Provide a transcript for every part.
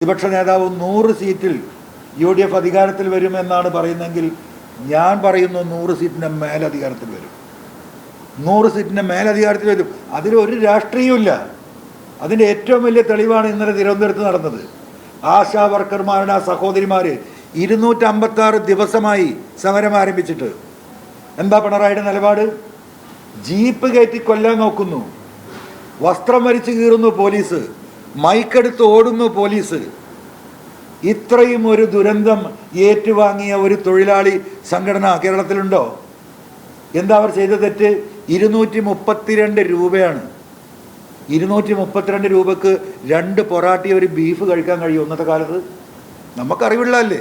പ്രതിപക്ഷ നേതാവ് നൂറ് സീറ്റിൽ യു ഡി എഫ് അധികാരത്തിൽ വരുമെന്നാണ് പറയുന്നതെങ്കിൽ ഞാൻ പറയുന്നു നൂറ് സീറ്റിന്റെ മേലധികാരത്തിൽ വരും. നൂറ് സീറ്റിന്റെ മേലധികാരത്തിൽ വരും. അതിലൊരു രാഷ്ട്രീയമില്ല അതിന്റെ ഏറ്റവും വലിയ തെളിവാണ് ഇന്നലെ തിരുവനന്തപുരത്ത് നടന്നത്. ആശാ വർക്കർമാരുടെ ആ സഹോദരിമാർ ഇരുന്നൂറ്റമ്പത്താറ് ദിവസമായി സമരം ആരംഭിച്ചിട്ട്. എന്താ പിണറായിയുടെ നിലപാട്? ജീപ്പ് കയറ്റി കൊല്ലാൻ നോക്കുന്നു. വസ്ത്രം വരിച്ചു കീറുന്നു പോലീസ്. മൈക്കെടുത്ത് ഓടുന്നു പോലീസ്. ഇത്രയും ഒരു ദുരന്തം ഏറ്റുവാങ്ങിയ ഒരു തൊഴിലാളി സംഘടന കേരളത്തിലുണ്ടോ? എന്താ അവർ ചെയ്ത തെറ്റ്? ഇരുന്നൂറ്റി മുപ്പത്തിരണ്ട് രൂപയാണ്. ഇരുന്നൂറ്റി മുപ്പത്തിരണ്ട് രൂപക്ക് രണ്ട് പൊറാട്ടി ഒരു ബീഫ് കഴിക്കാൻ കഴിയും ഇന്നത്തെ കാലത്ത്? നമുക്കറിവുള്ളതല്ലേ?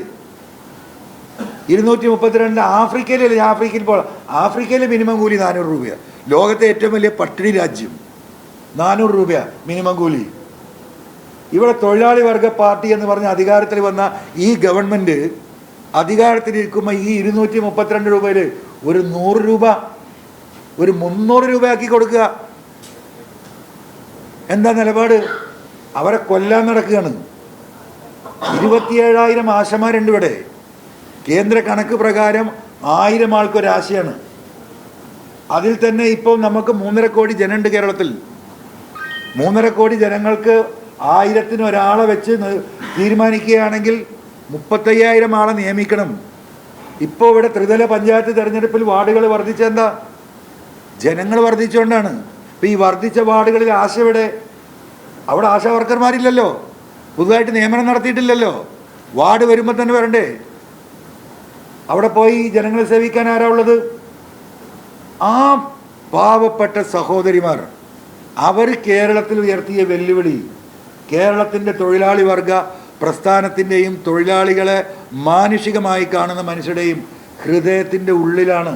ഇരുന്നൂറ്റി മുപ്പത്തിരണ്ട് ആഫ്രിക്കയിലല്ലേ ആഫ്രിക്കയിൽ പോ ആഫ്രിക്കയിൽ മിനിമം കൂലി നാനൂറ് രൂപയാണ് ലോകത്തെ ഏറ്റവും വലിയ പട്ടിണി രാജ്യം നാനൂറ് രൂപയാണ് മിനിമം കൂലി. ഇവിടെ തൊഴിലാളി വർഗ പാർട്ടി എന്ന് പറഞ്ഞ അധികാരത്തിൽ വന്ന ഈ ഗവൺമെന്റ് അധികാരത്തിലിരിക്കുമ്പോൾ ഈ ഇരുന്നൂറ്റി മുപ്പത്തിരണ്ട് രൂപയിൽ ഒരു നൂറ് രൂപ ഒരു മുന്നൂറ് രൂപയാക്കി കൊടുക്കുക. എന്താ നിലപാട്? അവരെ കൊല്ലാൻ നടക്കുകയാണ്. ഇരുപത്തിയേഴായിരം ആശമാരുണ്ട് ഇവിടെ കേന്ദ്ര കണക്ക് പ്രകാരം ആയിരം ആൾക്കൊരാശയാണ്. അതിൽ തന്നെ ഇപ്പോൾ നമുക്ക് മൂന്നര കോടി ജനമുണ്ട് കേരളത്തിൽ. മൂന്നര കോടി ജനങ്ങൾക്ക് ആയിരത്തിന് ഒരാളെ വെച്ച് തീരുമാനിക്കുകയാണെങ്കിൽ മുപ്പത്തയ്യായിരം ആളെ നിയമിക്കണം. ഇപ്പോൾ ഇവിടെ ത്രിതല പഞ്ചായത്ത് തിരഞ്ഞെടുപ്പിൽ വാർഡുകൾ വർദ്ധിച്ചെന്താ ജനങ്ങൾ വർദ്ധിച്ചുകൊണ്ടാണ്. ഇപ്പോൾ ഈ വർദ്ധിച്ച വാർഡുകളിൽ ആശ ഇവിടെ അവിടെ ആശാ വർക്കർമാരില്ലല്ലോ. പുതുതായിട്ട് നിയമനം നടത്തിയിട്ടില്ലല്ലോ. വാർഡ് വരുമ്പോൾ തന്നെ വരണ്ടേ? അവിടെ പോയി ജനങ്ങളെ സേവിക്കാൻ ആരാ ഉള്ളത്? ആ പാവപ്പെട്ട സഹോദരിമാർ. അവർ കേരളത്തിൽ ഉയർത്തിയ വെല്ലുവിളി കേരളത്തിന്റെ തൊഴിലാളി വർഗ പ്രസ്ഥാനത്തിന്റെയും തൊഴിലാളികളെ മാനുഷികമായി കാണുന്ന മനുഷ്യരുടെയും ഹൃദയത്തിന്റെ ഉള്ളിലാണ്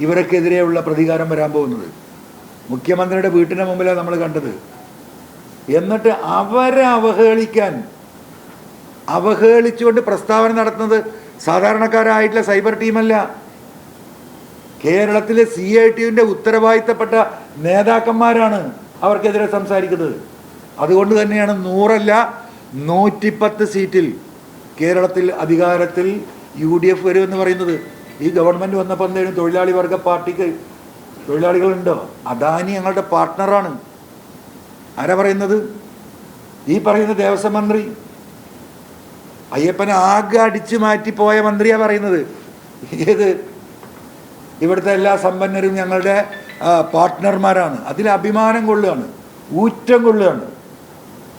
ഇവർക്കെതിരെയുള്ള പ്രതികാരം വരാൻ പോകുന്നത്. മുഖ്യമന്ത്രിയുടെ വീട്ടിന് മുമ്പിലാണ് നമ്മൾ കണ്ടത്. എന്നിട്ട് അവരെ അവഹേളിക്കാൻ അവഹേളിച്ചുകൊണ്ട് പ്രസ്താവന നടത്തുന്നത് സാധാരണക്കാരായിട്ടുള്ള സൈബർ ടീമല്ല. കേരളത്തിലെ സി ഐ ടിയുടെ ഉത്തരവാദിത്തപ്പെട്ട നേതാക്കന്മാരാണ് അവർക്കെതിരെ സംസാരിക്കുന്നത്. അതുകൊണ്ട് തന്നെയാണ് നൂറല്ല നൂറ്റിപ്പത്ത് സീറ്റിൽ കേരളത്തിൽ അധികാരത്തിൽ യു ഡി എഫ് വരുമെന്ന് പറയുന്നത്. ഈ ഗവൺമെന്റ് വന്നപ്പോൾ എന്തെങ്കിലും തൊഴിലാളി വർഗ പാർട്ടിക്ക് തൊഴിലാളികളുണ്ടോ? അദാനി ഞങ്ങളുടെ പാർട്ട്ണറാണ്. ആരാ പറയുന്നത്? ഈ പറയുന്ന ദേവസ്വം മന്ത്രി. അയ്യപ്പനെ ആകെ അടിച്ചു മാറ്റി പോയ പറയുന്നത്. ഏത്? ഇവിടുത്തെ എല്ലാ സമ്പന്നരും ഞങ്ങളുടെ പാർട്ട്ണർമാരാണ്. അതിൽ അഭിമാനം കൊള്ളുകയാണ് ഊറ്റം കൊള്ളുകയാണ്.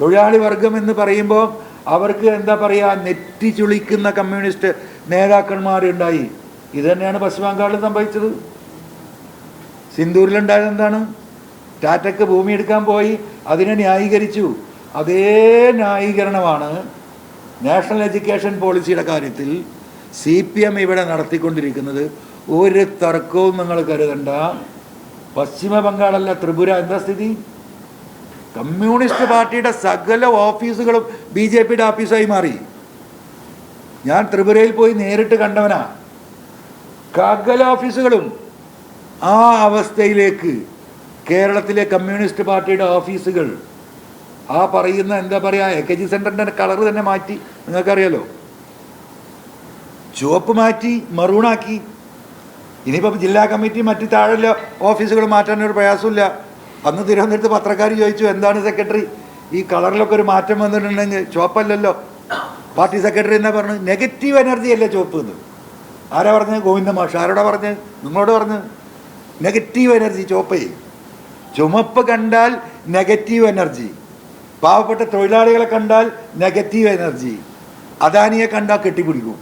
തൊഴിലാളി വർഗം എന്ന് പറയുമ്പോൾ അവർക്ക് എന്താ പറയുക നെറ്റി ചുളിക്കുന്ന കമ്മ്യൂണിസ്റ്റ് നേതാക്കന്മാരുണ്ടായി. ഇത് തന്നെയാണ് പശ്ചിമ ബംഗാളിൽ സംഭവിച്ചത്. സിന്ദൂരിലുണ്ടായത് എന്താണ്? ടാറ്റയ്ക്ക് ഭൂമി എടുക്കാൻ പോയി അതിനെ ന്യായീകരിച്ചു. അതേ ന്യായീകരണമാണ് നാഷണൽ എഡ്യൂക്കേഷൻ പോളിസിയുടെ കാര്യത്തിൽ സി പി എം ഇവിടെ നടത്തിക്കൊണ്ടിരിക്കുന്നത്. ഒരു തർക്കവും നിങ്ങൾ കരുതണ്ട. പശ്ചിമ ബംഗാളല്ല ത്രിപുര എന്താ സ്ഥിതി? കമ്മ്യൂണിസ്റ്റ് പാർട്ടിയുടെ സകല ഓഫീസുകളും ബി ജെ പിയുടെ ഓഫീസായി മാറി. ഞാൻ ത്രിപുരയിൽ പോയി നേരിട്ട് കണ്ടവനാ. സകല ഓഫീസുകളും ആ അവസ്ഥയിലേക്ക് കേരളത്തിലെ കമ്മ്യൂണിസ്റ്റ് പാർട്ടിയുടെ ഓഫീസുകൾ ആ പറയുന്ന എന്താ പറയുക എ കെ ജി സെന്ററിന്റെ കളർ തന്നെ മാറ്റി. നിങ്ങൾക്കറിയാലോ? ചുവപ്പ് മാറ്റി മറൂണാക്കി ഇനിയിപ്പം ജില്ലാ കമ്മിറ്റി മറ്റ് താഴെയുള്ള ഓഫീസുകൾ മാറ്റാനൊരു പ്രയാസമില്ല അന്ന് തിരുവനന്തപുരത്ത് പത്രക്കാർ ചോദിച്ചു എന്താണ് സെക്രട്ടറി? ഈ കളറിലൊക്കെ ഒരു മാറ്റം വന്നിട്ടുണ്ടെങ്കിൽ ചുവപ്പല്ലല്ലോ? പാർട്ടി സെക്രട്ടറി എന്നാ പറഞ്ഞു നെഗറ്റീവ് എനർജി അല്ലേ ചുവപ്പ് എന്ന്? ആരാ പറഞ്ഞത്? ഗോവിന്ദ മാഷ്. ആരോടാ പറഞ്ഞ് നിങ്ങളോട് പറഞ്ഞ് നെഗറ്റീവ് എനർജി ചുവപ്പേ. ചുമപ്പ് കണ്ടാൽ നെഗറ്റീവ് എനർജി. പാവപ്പെട്ട തൊഴിലാളികളെ കണ്ടാൽ നെഗറ്റീവ് എനർജി. അദാനിയെ കണ്ടാൽ കെട്ടിപ്പിടിക്കും.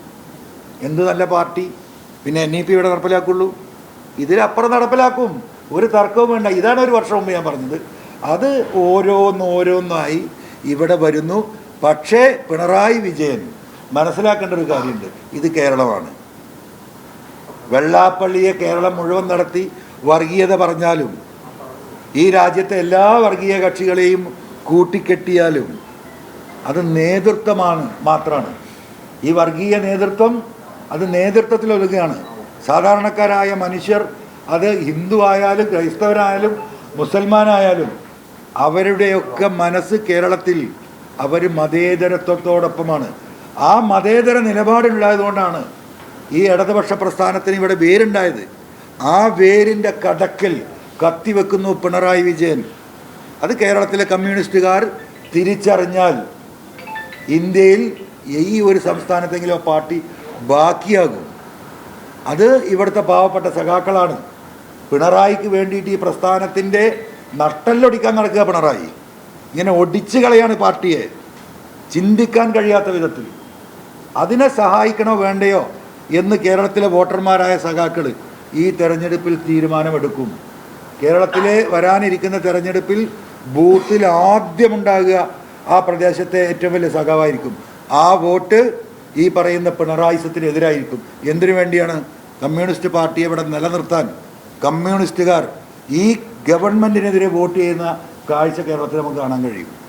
എന്ത് നല്ല പാർട്ടി. പിന്നെ എൻ ഇ പി ഇവിടെ നടപ്പിലാക്കുള്ളൂ. ഇതിലപ്പുറം നടപ്പിലാക്കും. ഒരു തർക്കവും വേണ്ട. ഇതാണ് ഒരു വർഷം മുമ്പ് ഞാൻ പറഞ്ഞത്. അത് ഓരോന്നോരോന്നായി ഇവിടെ വരുന്നു. പക്ഷേ പിണറായി വിജയൻ മനസ്സിലാക്കേണ്ട ഒരു കാര്യമുണ്ട്. ഇത് കേരളമാണ്. വെള്ളാപ്പള്ളിയെ കേരളം മുഴുവൻ നടത്തി വർഗീയത പറഞ്ഞാലും ഈ രാജ്യത്തെ എല്ലാ വർഗീയ കക്ഷികളെയും കൂട്ടിക്കെട്ടിയാലും അത് നേതൃത്വമാണ് മാത്രമാണ്. ഈ വർഗീയ നേതൃത്വം അത് നേതൃത്വത്തിൽ ഒതുകയാണ് സാധാരണക്കാരായ മനുഷ്യർ അത് ഹിന്ദു ആയാലും ക്രൈസ്തവരായാലും മുസൽമാനായാലും അവരുടെയൊക്കെ മനസ്സ് കേരളത്തിൽ അവർ മതേതരത്വത്തോടൊപ്പമാണ്. ആ മതേതര നിലപാടുണ്ടായതുകൊണ്ടാണ് ഈ ഇടതുപക്ഷ പ്രസ്ഥാനത്തിന് ഇവിടെ വേരുണ്ടായത്. ആ വേരിന്റെ കടക്കൽ കത്തിവെക്കുന്നു പിണറായി വിജയൻ. അത് കേരളത്തിലെ കമ്മ്യൂണിസ്റ്റുകാർ തിരിച്ചറിഞ്ഞാൽ ഇന്ത്യയിൽ ഈ ഒരു സംസ്ഥാനത്തെങ്കിലും പാർട്ടി ബാക്കിയാകും. അത് ഇവിടുത്തെ പാവപ്പെട്ട സഖാക്കളാണ്. പിണറായിക്ക് വേണ്ടിയിട്ട് ഈ പ്രസ്ഥാനത്തിന്റെ നട്ടല്ലൊടിക്കാൻ നടക്കുക പിണറായി. ഇങ്ങനെ ഒടിച്ചു കളയാണ് പാർട്ടിയെ. ചിന്തിക്കാൻ കഴിയാത്ത വിധത്തിൽ. അതിനെ സഹായിക്കണോ വേണ്ടയോ എന്ന് കേരളത്തിലെ വോട്ടർമാരായ സഖാക്കൾ ഈ തെരഞ്ഞെടുപ്പിൽ തീരുമാനമെടുക്കും. കേരളത്തിലെ വരാനിരിക്കുന്ന തെരഞ്ഞെടുപ്പിൽ ബൂത്തിൽ ആദ്യമുണ്ടാകുക ആ പ്രദേശത്തെ ഏറ്റവും വലിയ സഖാവായിരിക്കും. ആ വോട്ട് ഈ പറയുന്ന പിണറായിസത്തിനെതിരായിരിക്കും. എന്തിനു വേണ്ടിയാണ് കമ്മ്യൂണിസ്റ്റ് പാർട്ടിയെ ഇവിടെ നിലനിർത്താൻ കമ്മ്യൂണിസ്റ്റുകാർ ഈ ഗവൺമെന്റിനെതിരെ വോട്ട് ചെയ്യുന്ന കാഴ്ച കേരളത്തിൽ നമുക്ക് കാണാൻ കഴിയും.